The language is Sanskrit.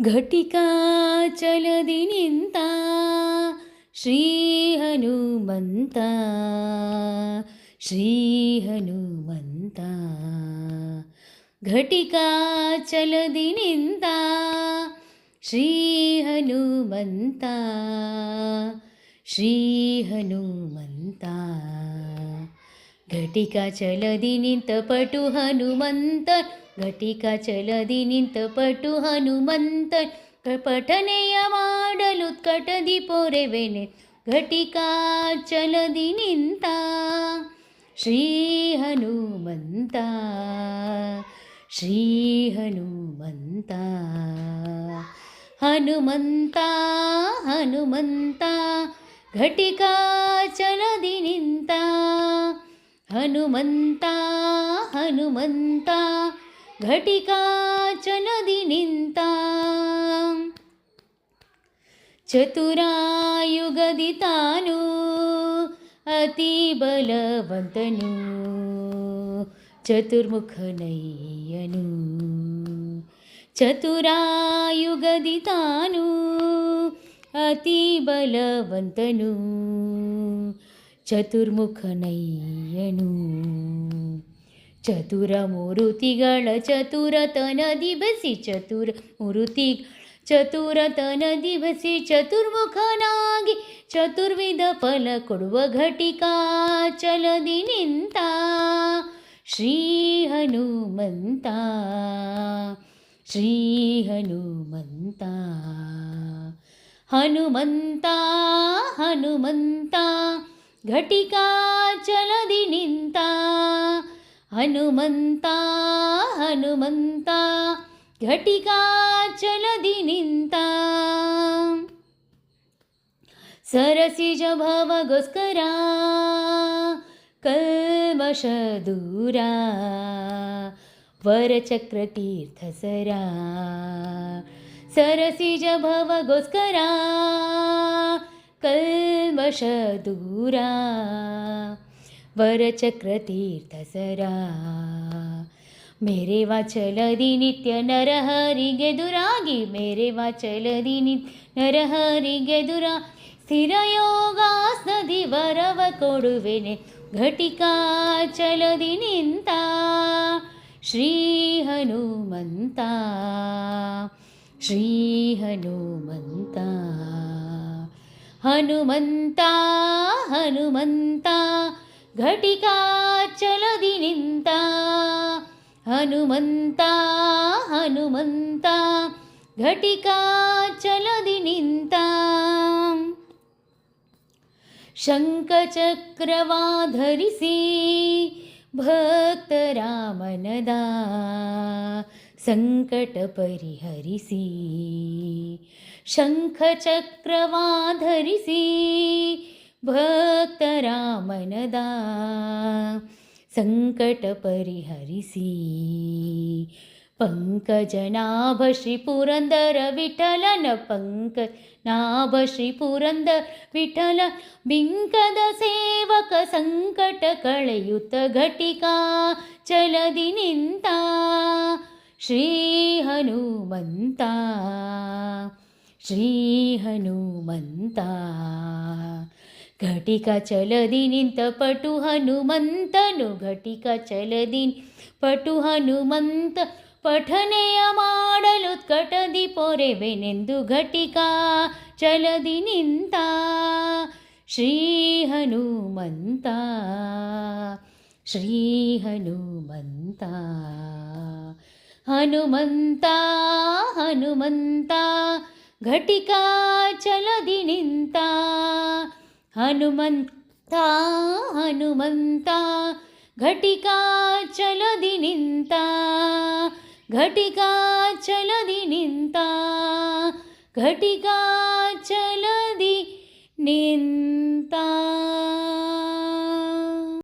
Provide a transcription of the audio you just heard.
घटिका चलदिनि ता श्रीहनुमन्ता श्रीहनुमन्ता। घटिका चलदि निीहनुमन्ता श्रीहनुमन्ता। घटिका चलदि निपटु हनुमन्त ಘಟಿಕಾ ಚಲದಿ ನಿಂತ ಪಟು ಹನುಮಂತ ಘಟಿಕಾ ಚಲದಿ ನಿಂತ ಪಟು ಹನುಮಂತ ಪಠನೆಯ ಮಾಡಲು ಕಟದಿ ಪೊರೆವೆನೆ ಘಟಿಕಾ ಚಲದಿ ನಿಂತ ಶ್ರೀ ಹನುಮಂತ ಶ್ರೀ ಹನುಮಂತ ಹನುಮಂತ ಹನುಮಂತ ಘಟಿಕಾ ಚಲದಿ ನಿಂತ ಹನುಮಂತ ಹನುಮಂತ ಘಟಿಕಾ ಚಲದಿ ನಿಂತ ಚತುರಾಯುಗದಿ ತಾನು ಅತಿ ಬಲವಂತನು ಚತುರ್ಮುಖನಯ್ಯನು ಚತುರಾಯುಗದಿ ತಾನು ಅತಿ ಬಲವಂತನು ಚತುರ್ಮುಖನಯ್ಯನು ಚತುರ ಮೂರುತಿಗಳ ಚತುರತನದಿ ಬಸಿ ಚತುರ ಮೂರುತಿ ಚತುರತನದಿ ಬಸಿ ಚತುರ್ಮುಖನಾಗಿ ಚತುರ್ವಿಧ ಫಲ ಕೊಡುವ ಘಟಿಕಾ ಚಲದಿ ನಿಂತ ಶ್ರೀ ಹನುಮಂತ ಶ್ರೀ ಹನುಮಂತ ಹನುಮಂತ ಹನುಮಂತ ಘಟಿಕಾ ಚಲದಿ ನಿಂತ हनुमन्ता हनुमन्ता घटिकाचलधिनिन्ता सरसिजभवगोस्करा कल्मषदूरा वरचक्रतीर्थसरा। सरसिजभवगोस्करा कल्मषदूरा। ವರಚಕ್ರತೀರ್ಥ ಸರ ಮೇರೆ ವಾಚಲದಿ ನಿತ್ಯ ನರಹರಿಗೆ ದುರಾಗಿ, ಮೇರೆ ವಾಚಲದಿ ನಿತ್ಯ ನರಹರಿಗೆ ದುರ. ಸ್ಥಿರಯೋಗಾಸ್ನದಿ ವರವ ಕೊಡುವೆನೆ, ಘಟಿಕಾ ಚಲದಿ ನಿಂತ. ಶ್ರೀ ಹನುಮಂತ ಶ್ರೀ ಹನುಮಂತ ಹನುಮಂತ ಹನುಮಂತ. घटिका चलदि निता हनुमन्ता हनुमन्ता घटिका चलदि निता शङ्खचक्रवाधी भक्त रामनदा सङ्कट परिहसि भक्तरामनदा सङ्कटपरिहरिसि पङ्कजनाभ श्रीपुरन्दर विठलन पङ्कनाभ श्रीपुरन्द पुरन्दर विठल बिङ्कदसेवक संकट कलयुत घटिका चलदि निन्ता श्रीहनुमन्ता श्रीहनुमन्ता ಘಟಿಕ ಚಲದಿ ನಿಂತ ಪಟು ಹನುಮಂತನು ಘಟಿಕ ಚಲದಿ ಪಟು ಹನುಮಂತ ಪಠನೆಯ ಮಾಡಲು ಕಟದಿ ಪೊರೆವೆನೆಂದು ಘಟಿಕಾ ಚಲದಿ ನಿಂತ ಶ್ರೀ ಹನುಮಂತ ಶ್ರೀ ಹನುಮಂತ ಹನುಮಂತ ಹನುಮಂತ ಘಟಿಕಾ ಚಲದಿ ನಿಂತ ಹನುಮಂತ ಹನುಮಂತ ಘಟಿಕಾ ಚಲದಿ ನಿಂತ ಘಟಿಕಾ ಚಲದಿ ನಿಂತ ಘಟಿಕಾ ಚಲದಿ ನಿಂತ